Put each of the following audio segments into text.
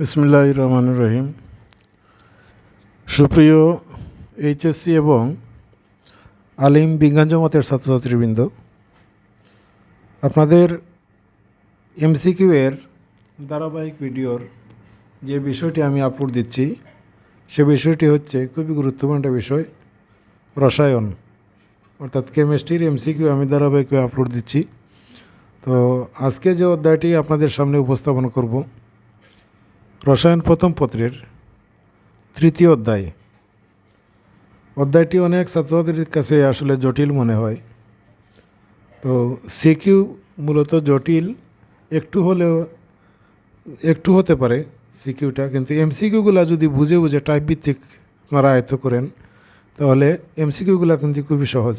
বিসমুল্লাহ রহমান রহিম। সুপ্রিয় এইচএসসি এবং আলিম বিজ্ঞান জমাতের ছাত্রছাত্রীবৃন্দ, আপনাদের এমসিকিউ এর ধারাবাহিক ভিডিওর যে বিষয়টি আমি আপলোড দিচ্ছি, সে বিষয়টি হচ্ছে খুবই গুরুত্বপূর্ণ একটা বিষয়, রসায়ন। অর্থাৎ কেমিস্ট্রির এমসিকিউ আমি ধারাবাহিকভাবে আপলোড দিচ্ছি। তো আজকে যে অধ্যায়টি আপনাদের সামনে উপস্থাপন করব রসায়ন প্রথম পত্রের তৃতীয় অধ্যায়। অধ্যায়টি অনেক ছাত্রছাত্রীর কাছে আসলে জটিল মনে হয়। তো সিকিউ মূলত জটিল, একটু হলেও, একটু হতে পারে সিকিউটা কিন্তু এমসিকিউগুলো যদি বুঝে বুঝে টাইপ ভিত্তিক আপনারা আয়ত্ত করেন, তাহলে এমসিকিউগুলো কিন্তু খুবই সহজ।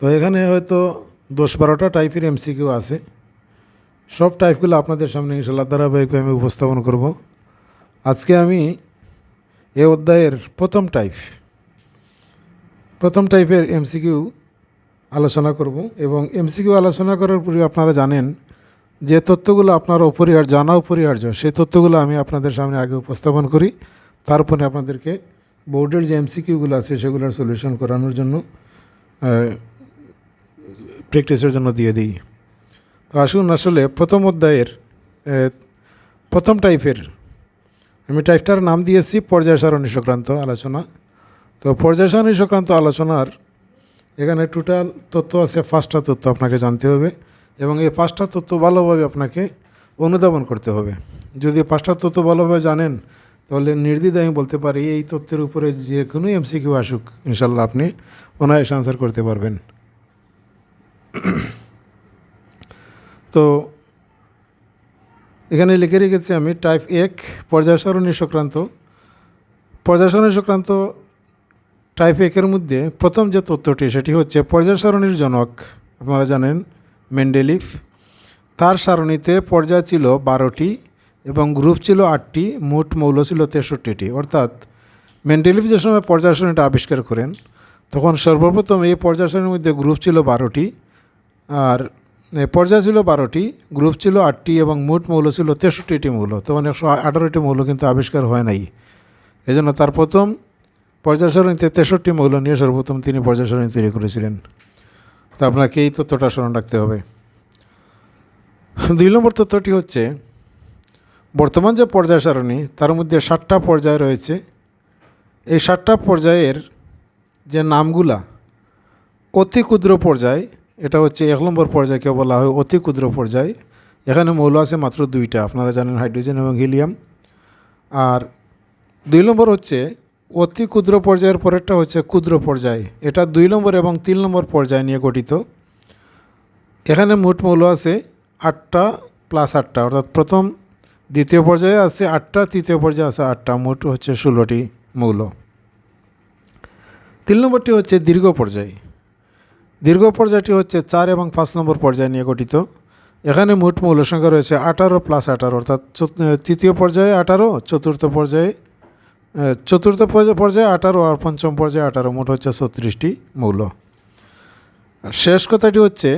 তো এখানে হয়তো দশ বারোটা টাইপের এমসিকিউ আছে। সব টাইপগুলো আপনাদের সামনে ইনশাল্লাহ ধারাবাহিকভাবে আমি উপস্থাপন করব। আজকে আমি এ অধ্যায়ের প্রথম টাইপ, প্রথম টাইপের এমসিকিউ আলোচনা করব এবং এমসিকিউ আলোচনা করার পূর্বে আপনারা জানেন যে তথ্যগুলো আপনার অপরিহার জানা অপরিহার্য সেই তথ্যগুলো আমি আপনাদের সামনে আগে উপস্থাপন করি। তারপরে আপনাদেরকে বোর্ডের যে এমসিকিউগুলো আছে সেগুলোর সলিউশন করানোর জন্য প্র্যাকটিসের জন্য দিয়ে দিই। তো আসুন আসলে প্রথম অধ্যায়ের প্রথম টাইপের আমি টাইপটার নাম দিয়েছি পর্যায় সারণী সংক্রান্ত আলোচনা। তো পর্যায় সারণী সংক্রান্ত আলোচনার এখানে টোটাল তথ্য আছে, পাঁচটা তথ্য আপনাকে জানতে হবে এবং এই পাঁচটা তথ্য ভালোভাবে আপনাকে অনুধাবন করতে হবে। যদি পাঁচটা তথ্য ভালোভাবে জানেন, তাহলে নির্দ্বিধায় আমি বলতে পারি এই তথ্যের উপরে যে কোনো এমসিকিউ আসুক ইনশাল্লাহ আপনি অনায়াস আনসার করতে পারবেন। তো এখানে লিখে রেখেছি আমি টাইপ এক, পর্যায় সারণী সংক্রান্ত। পর্যায় সারণী সংক্রান্ত টাইপ একের মধ্যে প্রথম যে তথ্যটি, সেটি হচ্ছে পর্যায় সারণীর জনক, আপনারা জানেন, মেন্ডেলিফ। তার সারণীতে পর্যায় ছিল বারোটি এবং গ্রুপ ছিল আটটি, মোট মৌল ছিল তেষট্টিটি। অর্থাৎ মেন্ডেলিফ যে সময় পর্যায় সারণীটা আবিষ্কার করেন, তখন সর্বপ্রথম এই পর্যায় সারণীর মধ্যে গ্রুপ ছিল বারোটি। আর পর্যায় ছিল বারোটি, গ্রুপ ছিল আটটি এবং মোট মৌল ছিল তেষট্টিটি মৌল। তখন একশো আঠারোটি মৌল কিন্তু আবিষ্কার হয় নাই। এজন্য তার প্রথম পর্যায় সারণীতে তেষট্টি মৌল নিয়ে সর্বপ্রথম তিনি পর্যায় সারণী তৈরি করেছিলেন। তো আপনাকে এই তথ্যটা স্মরণ রাখতে হবে। দুই নম্বর তথ্যটি হচ্ছে, বর্তমান যে পর্যায় সারণী, তার মধ্যে ষাটটা পর্যায় রয়েছে। এই ষাটটা পর্যায়ের যে নামগুলা, অতি ক্ষুদ্র পর্যায় এটা হচ্ছে এক নম্বর পর্যায়কে বলা হয় অতি ক্ষুদ্র পর্যায়। এখানে মৌল আছে মাত্র দুইটা, আপনারা জানেন হাইড্রোজেন এবং হিলিয়াম। আর দুই নম্বর হচ্ছে অতি ক্ষুদ্র পর্যায়ের পরেরটা হচ্ছে ক্ষুদ্র পর্যায়। এটা দুই নম্বর এবং তিন নম্বর পর্যায় নিয়ে গঠিত। এখানে মোট মৌল আছে আটটা প্লাস আটটা, অর্থাৎ প্রথম দ্বিতীয় পর্যায়ে আছে আটটা, তৃতীয় পর্যায়ে আছে আটটা, মোট হচ্ছে ষোলোটি মৌল। তিন নম্বরটি হচ্ছে দীর্ঘ পর্যায়। দীর্ঘ পর্যায়টি হচ্ছে চার এবং পাঁচ নম্বর পর্যায় নিয়ে গঠিত। এখানে মোট মৌল সংখ্যা রয়েছে আঠারো প্লাস আঠারো, অর্থাৎ তৃতীয় পর্যায়ে আঠারো, চতুর্থ পর্যায়ে চতুর্থ পর্যায়ে আঠারো আর পঞ্চম পর্যায়ে আঠারো, মোট হচ্ছে ছত্রিশটি মৌল। শেষ কথাটি হচ্ছে,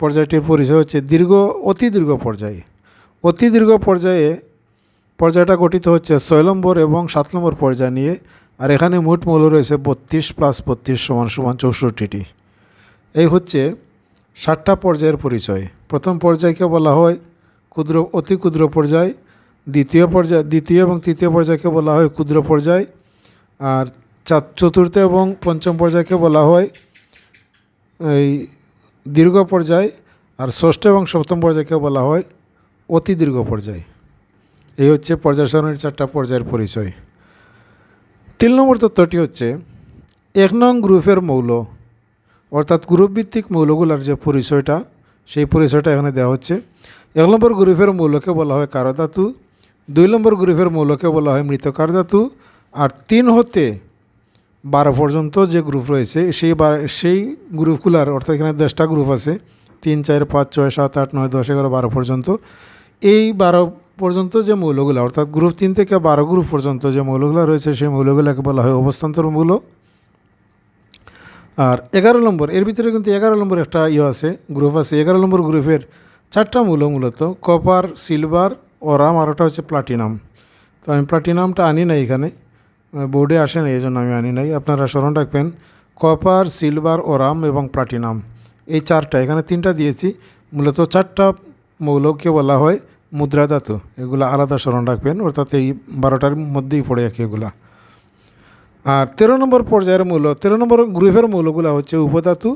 পর্যায়টির পরিচয় হচ্ছে দীর্ঘ, অতি দীর্ঘ পর্যায়ে। অতি দীর্ঘ পর্যায়ে, পর্যায়টা গঠিত হচ্ছে ছয় নম্বর এবং সাত নম্বর পর্যায় নিয়ে, আর এখানে মোট মৌল রয়েছে বত্রিশ প্লাস বত্রিশ সমান সমান চৌষট্টিটি। এই হচ্ছে ষাটটা পর্যায়ের পরিচয়। প্রথম পর্যায়কে বলা হয় ক্ষুদ্র, অতি ক্ষুদ্র পর্যায়। দ্বিতীয় পর্যায়, দ্বিতীয় এবং তৃতীয় পর্যায়কে বলা হয় ক্ষুদ্র পর্যায়। আর চতুর্থ এবং পঞ্চম পর্যায়কে বলা হয় এই দীর্ঘ পর্যায়। আর ষষ্ঠ এবং সপ্তম পর্যায়কে বলা হয় অতি দীর্ঘ পর্যায়। এই হচ্ছে পর্যায় সারণীর চারটা পর্যায়ের পরিচয়। তিন নম্বর তথ্যটি হচ্ছে এক নং গ্রুপের মৌল। অর্থাৎ গ্রুপ ভিত্তিক মৌলগুলোর যে পরিচয়টা, সেই পরিচয়টা এখানে দেওয়া হচ্ছে। এক নম্বর গ্রুপের মৌলকে বলা হয় কারধাতু, দুই নম্বর গ্রুপের মৌলকে বলা হয় মৃত কারধাতু আর তিন হতে বারো পর্যন্ত যে গ্রুপ রয়েছে, সেই বা সেই গ্রুপগুলার, অর্থাৎ এখানে দশটা গ্রুপ আছে, তিন, চার, পাঁচ, ছয়, সাত, আট, নয়, দশ, এগারো, বারো পর্যন্ত। এই বারো পর্যন্ত যে মৌলগুলো, অর্থাৎ গ্রুপ তিন থেকে বারো গ্রুপ পর্যন্ত যে মৌলগুলো রয়েছে, সেই মৌলগুলোকে বলা হয় অবস্থান্তর মৌল আর এগারো নম্বর, এর ভিতরে কিন্তু এগারো নম্বর একটা ইয়ে আছে গ্রুপ আছে। এগারো নম্বর গ্রুপের চারটা মূল মূলত কপার সিলভার ওরাম আর ওটা হচ্ছে প্লাটিনাম তো আমি প্লাটিনামটা আনি নাই এখানে বোর্ডে আসে না এই জন্য আমি আনি নাই। আপনারা স্মরণ রাখবেন কপার সিলভার ওরাম এবং প্লাটিনাম এই চারটা, এখানে তিনটা দিয়েছি। মূলত চারটা মৌলকে বলা হয় মুদ্রা ধাতু এগুলো আলাদা স্মরণ রাখবেন, অর্থাৎ এই বারোটার মধ্যেই পড়ে রাখি এগুলা। আর তেরো নম্বর পর্যায়ের মূল, তেরো নম্বর গ্রুপের মৌলগুলো হচ্ছে উপধাতু,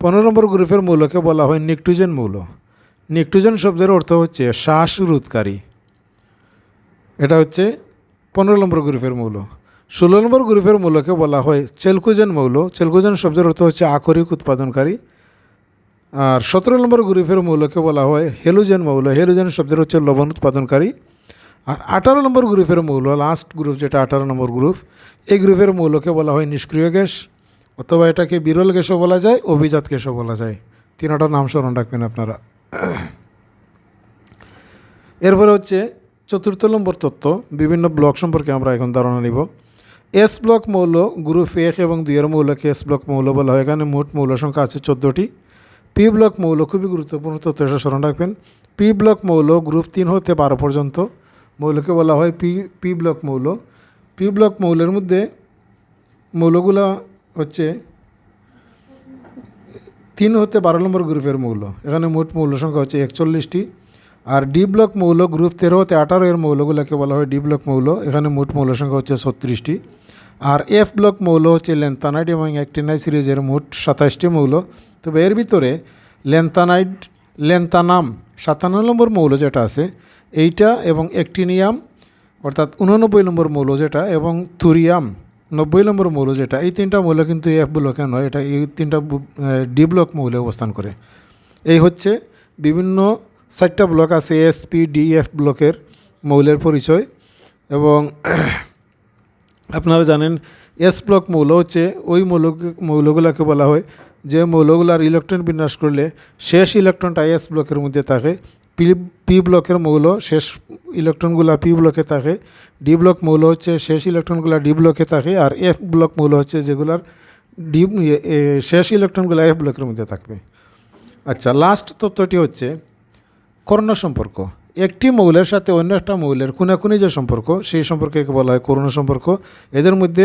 পনেরো নম্বর গ্রুপের মৌলকে বলা হয় নিকটুজেন মৌল। নিকটুজেন শব্দের অর্থ হচ্ছে শ্বাস রোধকারী এটা হচ্ছে পনেরো নম্বর গ্রুপের মৌল। ষোলো নম্বর গ্রুপের মৌলকে বলা হয় চেলকুজেন মৌল। চেলকুজেন শব্দের অর্থ হচ্ছে আকরিক উৎপাদনকারী। আর সতেরো নম্বর গ্রুপের মৌলকে বলা হয় হেলুজেন মৌল। হেলুজেন শব্দের হচ্ছে লবণ উৎপাদনকারী। আর আঠারো নম্বর গ্রুপের মৌল লাস্ট গ্রুপ যেটা আঠারো নম্বর গ্রুপ এই গ্রুপের মৌলকে বলা হয় নিষ্ক্রিয় গ্যাস, অথবা এটাকে বিরল গ্যাসও বলা যায়, অভিজাত গ্যাসও বলা যায়। তিনটার নাম স্মরণ রাখবেন আপনারা। এরপরে হচ্ছে চতুর্থ নম্বর তত্ত্ব, বিভিন্ন ব্লক সম্পর্কে আমরা এখন ধারণা নিব। এস ব্লক মৌল গ্রুপ এক এবং দুইয়ের মৌলকে এস ব্লক মৌল বলা হয়। এখানে মোট মৌল সংখ্যা আছে চোদ্দোটি। পি ব্লক মৌল খুবই গুরুত্বপূর্ণ তথ্য স্মরণ রাখবেন। পি ব্লক মৌল গ্রুপ তিন হতে বারো পর্যন্ত। মৌলকে বলা হয় পি পি ব্লক মৌল। পি ব্লক মৌলের মধ্যে মৌলগুলো হচ্ছে তিন হতে বারো নম্বর গ্রুপের মৌল। এখানে মোট মৌল সংখ্যা হচ্ছে একচল্লিশটি। আর ডি ব্লক মৌল গ্রুপ তেরো হতে আঠারো এর মৌলগুলোকে বলা হয় ডি ব্লক মৌল। এখানে মোট মৌল সংখ্যা হচ্ছে ছত্রিশটি। আর এফ ব্লক মৌল হচ্ছে লেন্থানাইড এবং অ্যাক্টিনাইড সিরিজের মোট সাতাশটি মৌল। তবে এর ভিতরে লেন্থানাইড, লেন্থানাম সাতান্ন নম্বর মৌল যেটা আছে এইটা এবং অ্যাক্টিনিয়াম অর্থাৎ উননব্বই নম্বর মৌল যেটা এবং থুরিয়াম, নব্বই নম্বর মৌল যেটা, এই তিনটা মৌল কিন্তু এফ ব্লকে নয়, এটা এই তিনটা ডি ব্লক মৌলে অবস্থান করে। এই হচ্ছে বিভিন্ন চারটা ব্লক আছে এস পি ডি এফ ব্লকের মৌলের পরিচয় এবং আপনারা জানেন এস ব্লক মৌল হচ্ছে ওই মৌল মৌলগুলোকে বলা হয় যে মৌলগুলার ইলেকট্রন বিন্যাস করলে শেষ ইলেকট্রনটা এস ব্লকের মধ্যে থাকে পি পি ব্লকের মৌল, শেষ ইলেকট্রনগুলো পি ব্লকে থাকে, ডি ব্লক মৌল হচ্ছে শেষ ইলেকট্রনগুলো ডি ব্লকে থাকে, আর এফ ব্লক মৌল হচ্ছে যেগুলার ডি শেষ ইলেকট্রনগুলো এফ ব্লকের মধ্যে থাকবে। আচ্ছা লাস্ট তথ্যটি হচ্ছে কর্ণ সম্পর্ক। একটি মৌলের সাথে অন্য একটা মৌলের খুনাখুনি যে সম্পর্ক, সেই সম্পর্কে বলা হয় করোনা সম্পর্ক। এদের মধ্যে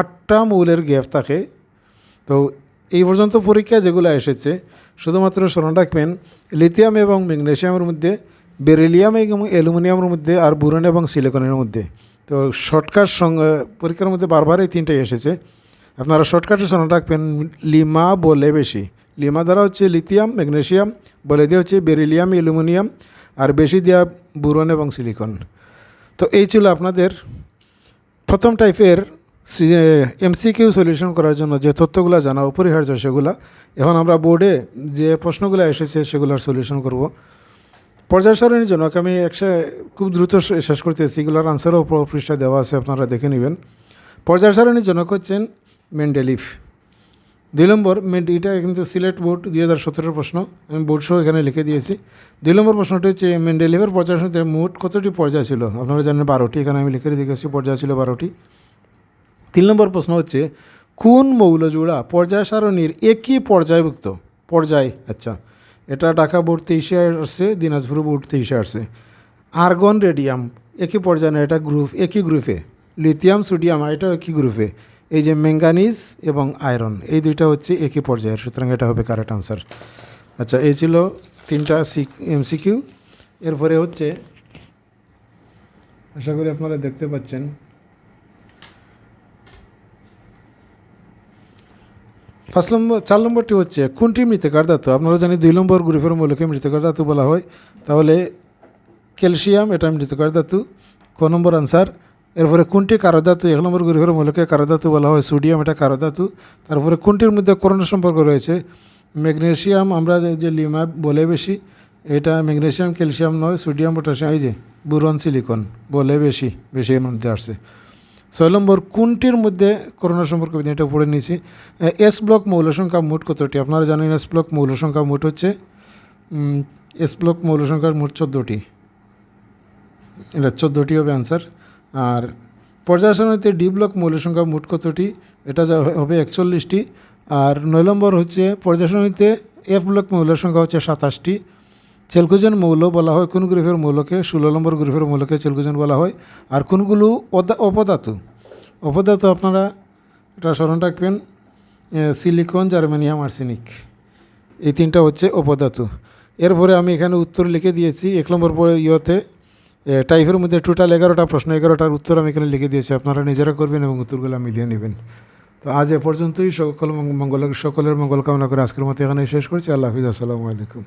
আটটা মৌলের গ্যাপ থাকে। তো এই পর্যন্ত পরীক্ষা যেগুলো এসেছে, শুধুমাত্র স্মরণ রাখবেন লিথিয়াম এবং ম্যাগনেশিয়ামের মধ্যে, বেরিলিয়াম এবং অ্যালুমিনিয়ামের মধ্যে আর বুরন এবং সিলিকনের মধ্যে। তো শর্টকাট পরীক্ষার মধ্যে বারবার এই তিনটাই এসেছে। আপনারা শর্টকাটে স্মরণ রাখবেন লিমা বলে বেশি। লিমা দ্বারা হচ্ছে লিথিয়াম, ম্যাগনেশিয়াম, বলে দিয়ে হচ্ছে বেরিলিয়াম, অ্যালুমিনিয়াম, আর বেশি দেওয়া বুরন এবং সিলিকন। তো এই ছিল আপনাদের প্রথম টাইপের এমসিকিউ সলিউশন করার জন্য যে তথ্যগুলো জানা, অপরিহার্য সেগুলা, এখন আমরা বোর্ডে যে প্রশ্নগুলো এসেছে সেগুলোর সলিউশন করব। পর্যায় সারণীর জন্য আমি একশো, খুব দ্রুত শেষ করতেছি, এগুলোর আনসারও পৃষ্ঠা দেওয়া আছে, আপনারা দেখে নেবেন। পর্যায় সারণীর জনক হচ্ছেন মেন্ডেলিফ দুই নম্বর এটা কিন্তু সিলেট বোর্ড, দুই হাজার সতেরোর প্রশ্ন, আমি বোর্ড সহ এখানে লিখে দিয়েছি। দুই নম্বর প্রশ্নটি হচ্ছে মেন্ডেলিভের পর্যায় মোট কতটি পর্যায় ছিল? আপনারা জানেন বারোটি, এখানে আমি লিখে দেখেছি পর্যায় ছিল বারোটি। তিন নম্বর প্রশ্ন হচ্ছে, কোন মৌলজোড়া পর্যায় সারণীর একই পর্যায়ভুক্ত? পর্যায় আচ্ছা এটা ঢাকা বোর্ড তেইশে আসছে, দিনাজপুর বোর্ড তেইশে আসছে। আর্গন রেডিয়াম, একই পর্যায়ে এটা গ্রুপ, একই গ্রুপে। লিথিয়াম, সোডিয়াম, এটা একই গ্রুপে। এই যে ম্যাঙ্গানিজ এবং আয়রন, এই দুইটা হচ্ছে একই পর্যায়ের, সুতরাং এটা হবে কারেক্ট আনসার। আচ্ছা এই ছিল তিনটা সি এমসিকিউ। এরপরে হচ্ছে, আশা করি আপনারা দেখতে পাচ্ছেন পাঁচ নম্বর, চার নম্বরটি হচ্ছে, কোনটি মৃত্তিকার ধাতু? আপনারা জানি দুই নম্বর গ্রুপের মৌলকে মৃত্তিকার ধাতু বলা হয়। তাহলে ক্যালসিয়াম, এটা মৃত্তিকার ধাতু। ক নম্বর আনসার, এরপরে কোনটি কারোধাতু এক নম্বর গ্রুপের মৌলকে কারোধাতু বলা হয়, সোডিয়াম, এটা কারোধাতু তারপরে কোনটির মধ্যে করোনা সম্পর্ক রয়েছে? ম্যাগনেশিয়াম আমরা যে লিমা বলে বেশি, এটা ম্যাগনেশিয়াম ক্যালসিয়াম নয়, সোডিয়াম, পটাশিয়াম, এই যে, বুরন, সিলিকন বলে বেশি বেশি এর মধ্যে আসছে। ছয় নম্বর কোনটির মধ্যে করোনা সম্পর্ক এটা পড়ে নিয়েছি। এস ব্লক মৌল সংখ্যা মোট কতটি? আপনারা জানেন এস ব্লক মৌল সংখ্যা মোট হচ্ছে এস ব্লক মৌল সংখ্যার মোট চোদ্দোটি। এটা চোদ্দোটি হবে অ্যান্সার আর পর্যায় সারণীতে ডি ব্লক মৌল সংখ্যা মোট কতটি? এটা যা হবে একচল্লিশটি। আর নয় নম্বর হচ্ছে পর্যায় সারণীতে এফ ব্লক মৌলের সংখ্যা হচ্ছে সাতাশটি। চেলকুজন মৌল বলা হয়, কোন গ্রুপের মৌলকে? ষোলো নম্বর গ্রুপের মৌলকে চেলকুজন বলা হয়। আর কোনগুলো? অপধাতু অপধাতু আপনারা এটা স্মরণ রাখবেন সিলিকন, জার্মানিয়াম, আর্সেনিক। এই তিনটা হচ্ছে অপধাতু এরপরে আমি এখানে উত্তর লিখে দিয়েছি। এক নম্বর পরে ইয়েতে টাইফের মধ্যে টোটাল এগারোটা, প্রশ্ন এগারোটার উত্তর আমি এখানে লিখে দিয়েছি। আপনারা নিজেরা করবেন এবং উত্তরগুলো মিলিয়ে নেবেন। তো আজ এ পর্যন্তই। সকল মঙ্গল, সকলের মঙ্গল কামনা করে আজকের মতো এখানে শেষ করছি। আল্লাহ হাফিজ। আসসালামু আলাইকুম।